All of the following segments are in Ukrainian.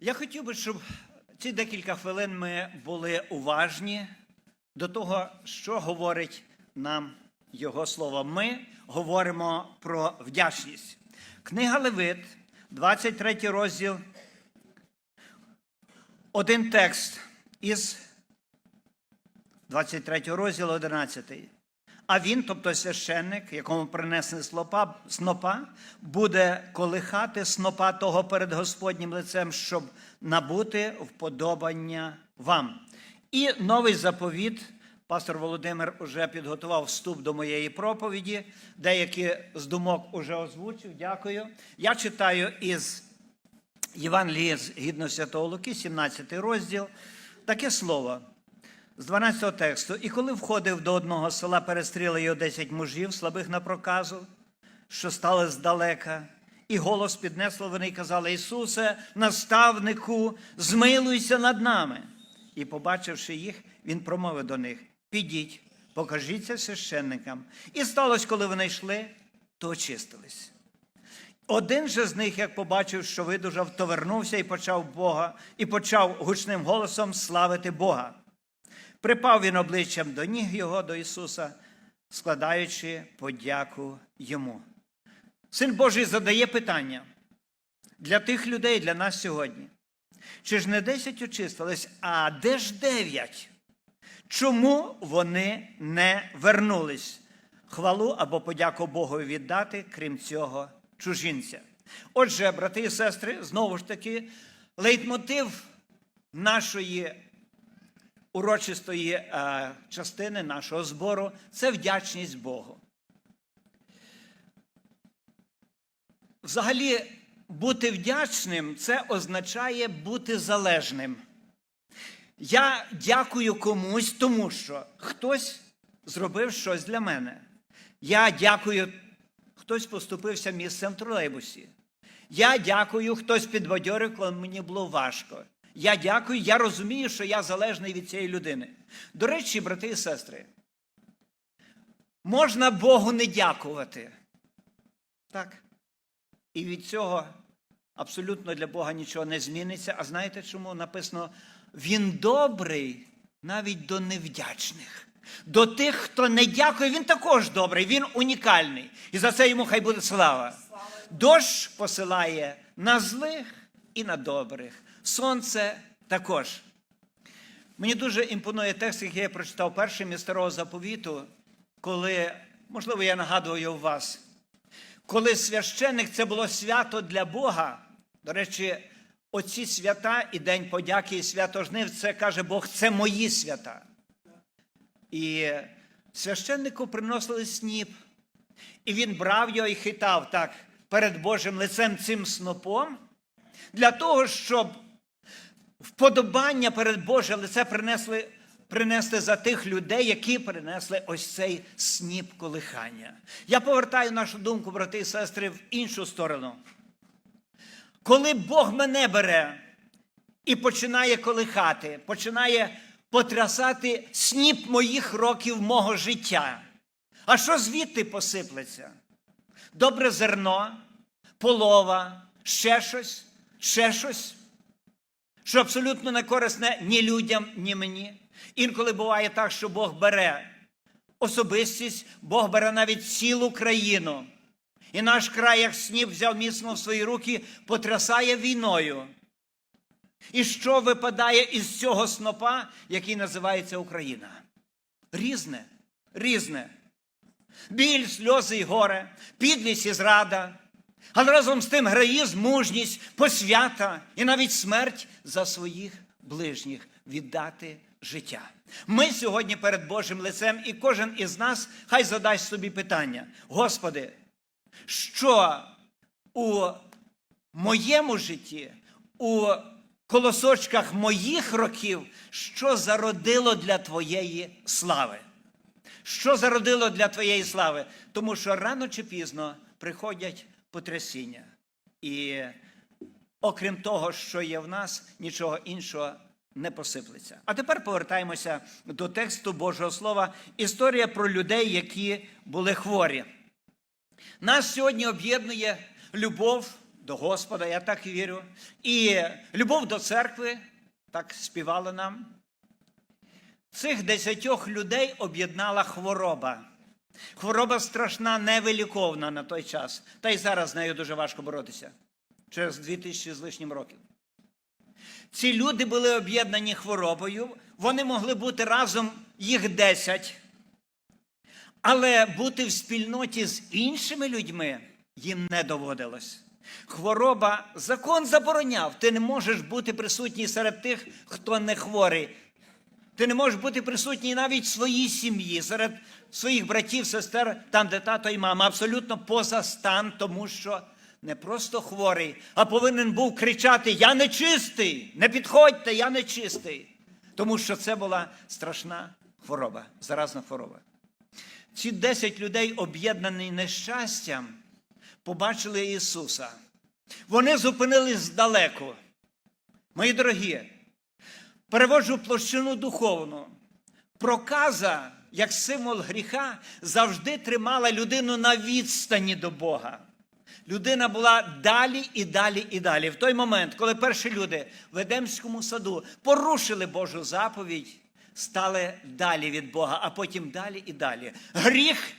Я хотів би, щоб ці декілька хвилин ми були уважні до того, що говорить нам Його слово. Ми говоримо про вдячність. Книга Левит, 23 розділ, один текст із 23 розділу 11. А він, тобто священник, якому принесли снопа, снопа, буде колихати снопа того перед Господнім лицем, щоб набути вподобання вам. І новий заповіт. Пастор Володимир вже підготував вступ до моєї проповіді. Деякі з думок уже озвучив. Дякую. Я читаю із Євангелії згідно Святого Луки, 17 розділ. Таке слово з 12 тексту. І коли входив до одного села, перестріли його 10 мужів, слабих на проказу, що стали здалека, і голос піднесли вони і казали: Ісусе, наставнику, змилуйся над нами. І, побачивши їх, він промовив до них: Підіть, покажіться священникам. І сталося, коли вони йшли, то очистились. Один же з них, як побачив, що видужав, то вернувся і почав Бога, і почав гучним голосом славити Бога. Припав він обличчям до ніг його, до Ісуса, складаючи подяку йому. Син Божий задає питання для тих людей, для нас сьогодні. Чи ж не десять очистились, а де ж дев'ять? Чому вони не вернулись? Хвалу або подяку Богу віддати, крім цього, чужинця. Отже, брати і сестри, знову ж таки, лейтмотив нашої урочистої е, частини нашого збору це вдячність Богу. Взагалі, бути вдячним це означає бути залежним. Я дякую комусь, тому що хтось зробив щось для мене. Я дякую, хтось поступився місцем в тролейбусі. Я дякую, хтось підбадьорив, коли мені було важко. Я дякую, я розумію, що я залежний від цієї людини. До речі, брати і сестри, можна Богу не дякувати. Так. І від цього абсолютно для Бога нічого не зміниться. А знаєте чому? Написано: Він добрий навіть до невдячних. До тих, хто не дякує, він також добрий, він унікальний. І за це йому хай буде слава. Дощ посилає на злих і на добрих. Сонце також. Мені дуже імпонує текст, який я прочитав першим із старого заповіту, коли, можливо, я нагадую вас, коли священник це було свято для Бога. До речі, оці свята і День подяки, і свято жнив, це каже Бог, це мої свята. І священнику приносили сніп, і він брав його і хитав так перед Божим лицем цим снопом, для того, щоб вподобання перед Боже лице принесли, принесли за тих людей, які принесли ось цей сніп колихання. Я повертаю нашу думку, брати і сестри, в іншу сторону. Коли Бог мене бере і починає колихати, починає потрясати сніп моїх років мого життя. А що звідти посиплеться? Добре зерно, полова, ще щось, ще щось, що абсолютно не корисне ні людям, ні мені. Інколи буває так, що Бог бере особистість, Бог бере навіть цілу країну. І наш край, як сніп, взяв міцно в свої руки, потрясає війною. І що випадає із цього снопа, який називається Україна? Різне, різне. Біль, сльози і горе, підлість і зрада, але разом з тим героїзм, мужність, посвята і навіть смерть за своїх ближніх віддати життя. Ми сьогодні перед Божим лицем, і кожен із нас хай задасть собі питання: Господи, що у моєму житті, у колосочках моїх років, що зародило для Твоєї слави? Що зародило для Твоєї слави? Тому що рано чи пізно приходять потрясіння. І окрім того, що є в нас, нічого іншого не посиплеться. А тепер повертаємося до тексту Божого Слова. Історія про людей, які були хворі. Нас сьогодні об'єднує любов до Господа, я так вірю. І любов до церкви, так співали нам. Цих десятьох людей об'єднала хвороба. Хвороба страшна, невиліковна на той час. Та й зараз з нею дуже важко боротися. Через 2000 з лишнім років. Ці люди були об'єднані хворобою, вони могли бути разом їх 10. Але бути в спільноті з іншими людьми їм не доводилось. Хвороба, закон забороняв. Ти не можеш бути присутній серед тих, хто не хворий. Ти не можеш бути присутній навіть в своїй сім'ї, серед своїх братів, сестер, там, де тато і мама, абсолютно поза стан, тому що не просто хворий, а повинен був кричати: Я не чистий, не підходьте, я не чистий. Тому що це була страшна хвороба, заразна хвороба. Ці 10 людей, об'єднані нещастям, побачили Ісуса. Вони зупинились здалеку. Мої дорогі, переводжу площину духовну. Проказа, як символ гріха, завжди тримала людину на відстані до Бога. Людина була далі і далі і далі. В той момент, коли перші люди в Едемському саду порушили Божу заповідь, стали далі від Бога, а потім далі і далі. Гріх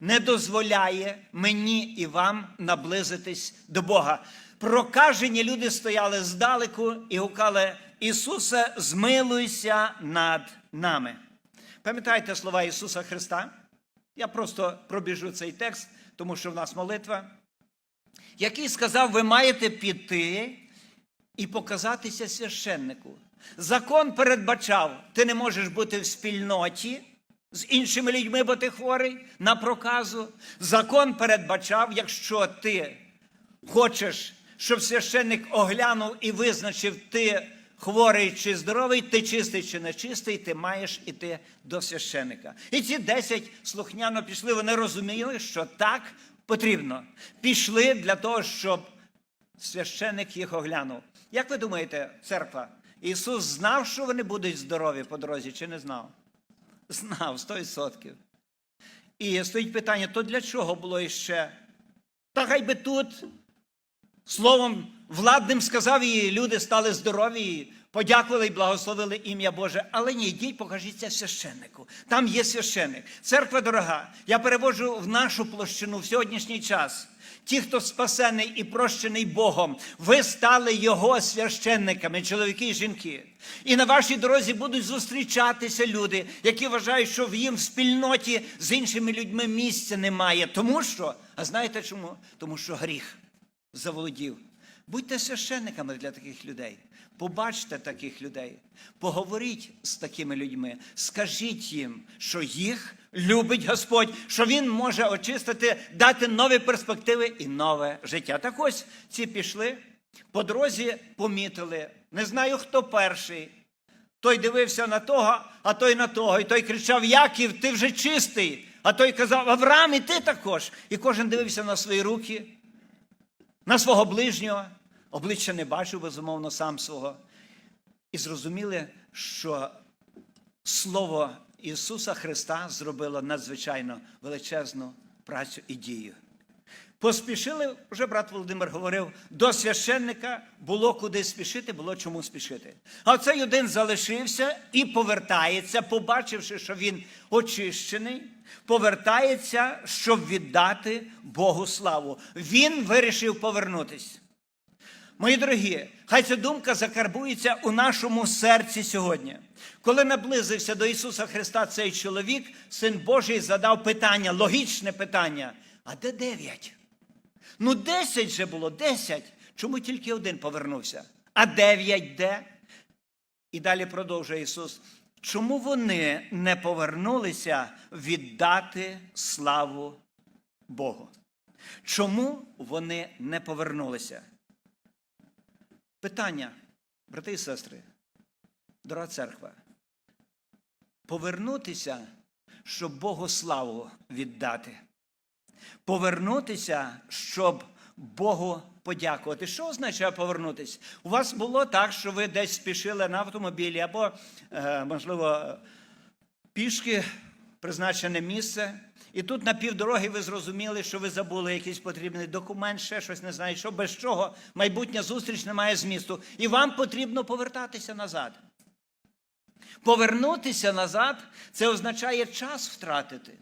не дозволяє мені і вам наблизитись до Бога. Прокажені люди стояли здалеку і гукали Ісусе, змилуйся над нами. Пам'ятаєте слова Ісуса Христа? Я просто пробіжу цей текст, тому що в нас молитва, який сказав: ви маєте піти і показатися священнику. Закон передбачав, ти не можеш бути в спільноті з іншими людьми, бо ти хворий на проказу. Закон передбачав, якщо ти хочеш, щоб священник оглянув і визначив, ти хворий чи здоровий, ти чистий чи нечистий, ти маєш іти до священника. І ці десять слухняно пішли, вони розуміли, що так потрібно. Пішли для того, щоб священник їх оглянув. Як ви думаєте, церква? Ісус знав, що вони будуть здорові по дорозі, чи не знав? Знав 100%. І стоїть питання: то для чого було іще? Та хай би тут словом владним сказав, і люди стали здорові, подякували і благословили ім'я Боже. Але ні, йдіть, покажіться священнику. Там є священник. Церква дорога. Я переводжу в нашу площину в сьогоднішній час. Ті, хто спасений і прощений Богом, ви стали Його священниками, чоловіки і жінки. І на вашій дорозі будуть зустрічатися люди, які вважають, що в їм в спільноті з іншими людьми місця немає. Тому що, а знаєте чому? Тому що гріх заволодів. Будьте священниками для таких людей. Побачте таких людей, поговоріть з такими людьми, скажіть їм, що їх любить Господь, що Він може очистити, дати нові перспективи і нове життя. Так ось ці пішли, по дорозі помітили. Не знаю, хто перший. Той дивився на того, а той на того. І той кричав: Яків, ти вже чистий. А той казав, Авраам, і ти також. І кожен дивився на свої руки, на свого ближнього. Обличчя не бачив, безумовно, сам свого. І зрозуміли, що Слово Ісуса Христа зробило надзвичайно величезну працю і дію. Поспішили, вже брат Володимир говорив, до священника було куди спішити, було чому спішити. А цей один залишився і повертається, побачивши, що він очищений, повертається, щоб віддати Богу славу. Він вирішив повернутись. Мої дорогі, хай ця думка закарбується у нашому серці сьогодні. Коли наблизився до Ісуса Христа цей чоловік, син Божий задав питання, логічне питання: а де дев'ять? Ну, десять же було, десять. Чому тільки один повернувся? А дев'ять де? І далі продовжує Ісус. Чому вони не повернулися віддати славу Богу? Чому вони не повернулися? Питання, брати і сестри, дорога церква, повернутися, щоб Богу славу віддати. Повернутися, щоб Богу подякувати. Що означає повернутися? У вас було так, що ви десь спішили на автомобілі або, е, можливо, пішки призначене місце. І тут на півдороги ви зрозуміли, що ви забули якийсь потрібний документ, ще щось не знаю, що без чого майбутня зустріч не має змісту. І вам потрібно повертатися назад. Повернутися назад це означає час втратити.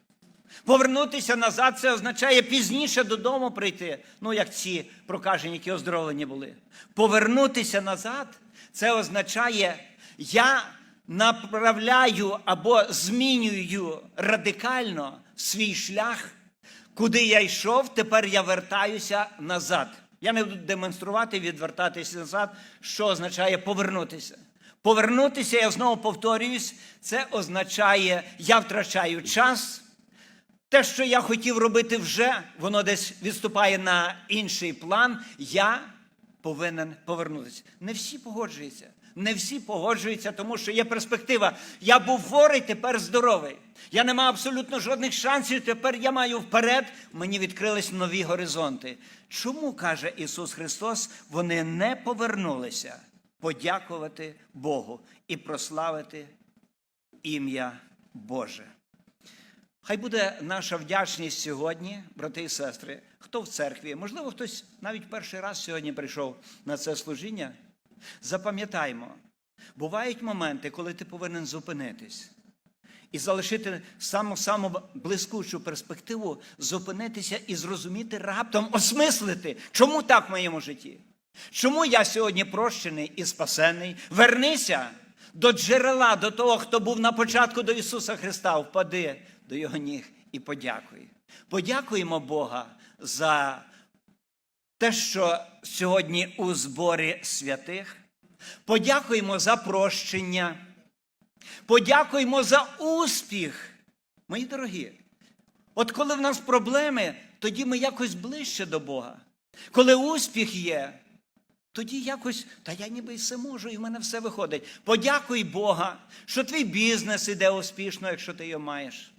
Повернутися назад це означає пізніше додому прийти. Ну, як ці прокажені, які оздоровлені були. Повернутися назад це означає, я направляю або змінюю радикально свій шлях, куди я йшов, тепер я вертаюся назад. Я не буду демонструвати, відвертатися назад, що означає повернутися. Повернутися, я знову повторююсь, це означає, я втрачаю час. Те, що я хотів робити вже, воно десь відступає на інший план. Я повинен повернутися. Не всі погоджуються. Не всі погоджуються, тому що є перспектива. Я був хворий, тепер здоровий. Я не мав абсолютно жодних шансів. Тепер я маю вперед. Мені відкрились нові горизонти. Чому каже Ісус Христос? Вони не повернулися подякувати Богу і прославити ім'я Боже. Хай буде наша вдячність сьогодні, брати і сестри, хто в церкві, можливо, хтось навіть перший раз сьогодні прийшов на це служіння. Запам'ятаймо, бувають моменти, коли ти повинен зупинитись і залишити саму саму блискучу перспективу, зупинитися і зрозуміти раптом, осмислити, чому так в моєму житті. Чому я сьогодні прощений і спасений? Вернися до джерела, до того, хто був на початку до Ісуса Христа, впади до Його ніг і подякуй. Подякуємо Бога за те, що сьогодні у зборі святих. Подякуємо за прощення. Подякуємо за успіх. Мої дорогі. От коли в нас проблеми, тоді ми якось ближче до Бога. Коли успіх є, тоді якось, та я ніби і все можу, і в мене все виходить. Подякуй Бога, що твій бізнес іде успішно, якщо ти його маєш.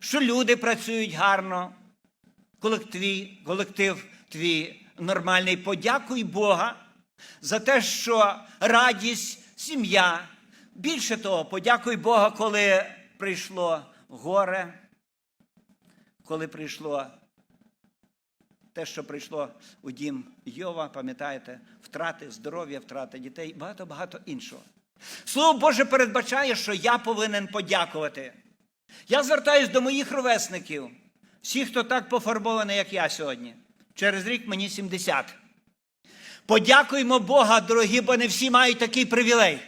Що люди працюють гарно, колектив, колектив твій нормальний. Подякуй Бога за те, що радість, сім'я. Більше того, подякуй Бога, коли прийшло горе, коли прийшло те, що прийшло у дім Йова, пам'ятаєте, втрати здоров'я, втрати дітей, багато-багато іншого. Слово Боже передбачає, що я повинен подякувати. Я звертаюсь до моїх ровесників, всіх, хто так пофарбований, як я сьогодні. Через рік мені 70. Подякуємо Бога, дорогі, бо не всі мають такий привілей.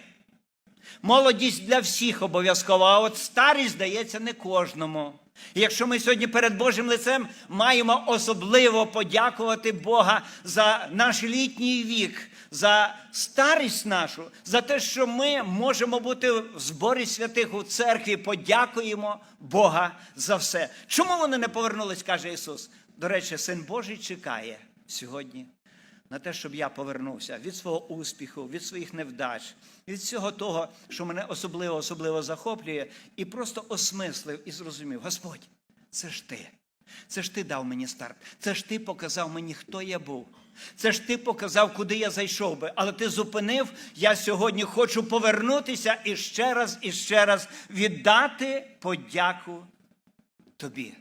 Молодість для всіх обов'язково, а от старість здається не кожному. І якщо ми сьогодні перед Божим лицем маємо особливо подякувати Бога за наш літній вік, за старість нашу, за те, що ми можемо бути в зборі святих у церкві, подякуємо Бога за все. Чому вони не повернулись, каже Ісус? До речі, Син Божий чекає сьогодні на те, щоб я повернувся від свого успіху, від своїх невдач, від всього того, що мене особливо особливо захоплює, і просто осмислив і зрозумів: Господь, це ж ти. Це ж ти дав мені старт. Це ж ти показав мені, хто я був. Це ж ти показав, куди я зайшов би. Але ти зупинив. Я сьогодні хочу повернутися і ще раз, і ще раз віддати подяку тобі.